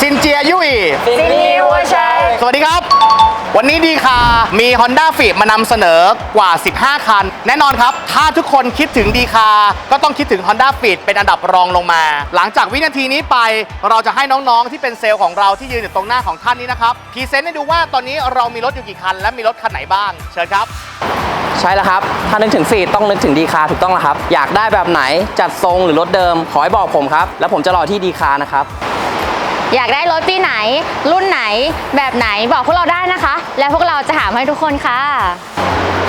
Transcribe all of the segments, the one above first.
ซินเจียยุยซินีวัวชัย สวัสดีครับ วันนี้ดีคามี Honda f i t มานำเสนอกว่า 15 คัน แน่นอนครับ ถ้าทุกคนคิดถึงดีคาก็ต้องคิดถึง Honda f i t เป็นอันดับรองลงมา หลังจากวินาทีนี้ไปเราจะให้น้องๆที่เป็นเซลล์ของเราที่ยืนอยู่ตรงหน้าของท่านนี้นะครับพรีเซนต์ให้ดูว่าตอนนี้เรามีรถอยู่กี่คัน และมีรถคันไหนบ้างเชิญครับใช่แล้วครับ ถ้านึกถึงฟีดต้องนึกถึงดีคาถูกต้องแล้วครับ อยากได้แบบไหนจัดทรงหรือรถเดิม ขอให้บอกผมครับ แล้วผมจะรอที่ดีคานะครับ อยากได้รถปีไหน รุ่นไหน แบบไหนบอกพวกเราได้นะคะ แล้วพวกเราจะหาให้ทุกคนค่ะ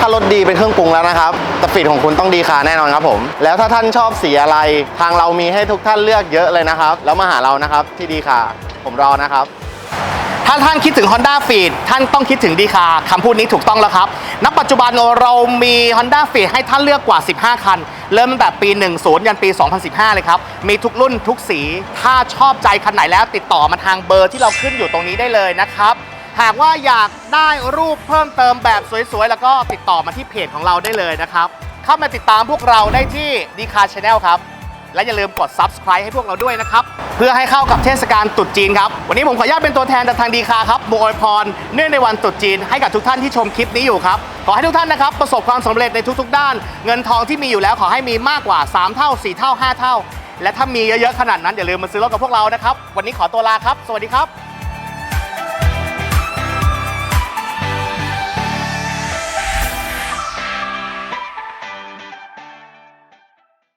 ถ้ารถดีเป็นเครื่องปรุงแล้วนะครับแต่ฟีดของคุณต้องดีคาแน่นอนครับผม แล้วถ้าท่านชอบสีอะไร ทางเรามีให้ทุกท่านเลือกเยอะเลยนะครับ แล้วมาหาเรานะครับที่ดีคาผมรอนะครับ ถ้าท่านคิดถึง Honda f i t ท่านต้องคิดถึงดีคาคำพูดนี้ถูกต้องแล้วครับ ณ ปัจจุบันเรามี Honda f i t ให้ท่านเลือกกว่า 15 คัน เริ่มตั้งแต่ปี 10 ยันปี 2015 เลยครับ มีทุกรุ่นทุกสี ถ้าชอบใจคันไหนแล้วติดต่อมาทางเบอร์ที่เราขึ้นอยู่ตรงนี้ได้เลยนะครับ หากว่าอยากได้รูปเพิ่มเติมแบบสวยๆ แล้วก็ติดต่อมาที่เพจของเราได้เลยนะครับ เข้ามาติดตามพวกเราได้ที่ดีคาช Channel ครับ และอย่าลืมกด subscribe ให้พวกเราด้วยนะครับ เพื่อให้เข้ากับเทศกาลตรุษจีนครับ วันนี้ผมขออนุญาตเป็นตัวแทนจากทางดีคาครับโบยพร เนื่องในวันตรุษจีนให้กับทุกท่านที่ชมคลิปนี้อยู่ครับ ขอให้ทุกท่านนะครับประสบความสำเร็จในทุกๆ ด้าน เงินทองที่มีอยู่แล้วขอให้มีมากกว่า 3 เท่า 4 เท่า 5 เท่า และถ้ามีเยอะๆขนาดนั้นอย่าลืมมาซื้อรถกับพวกเรานะครับวันนี้ขอตัวลาครับ สวัสดีครับ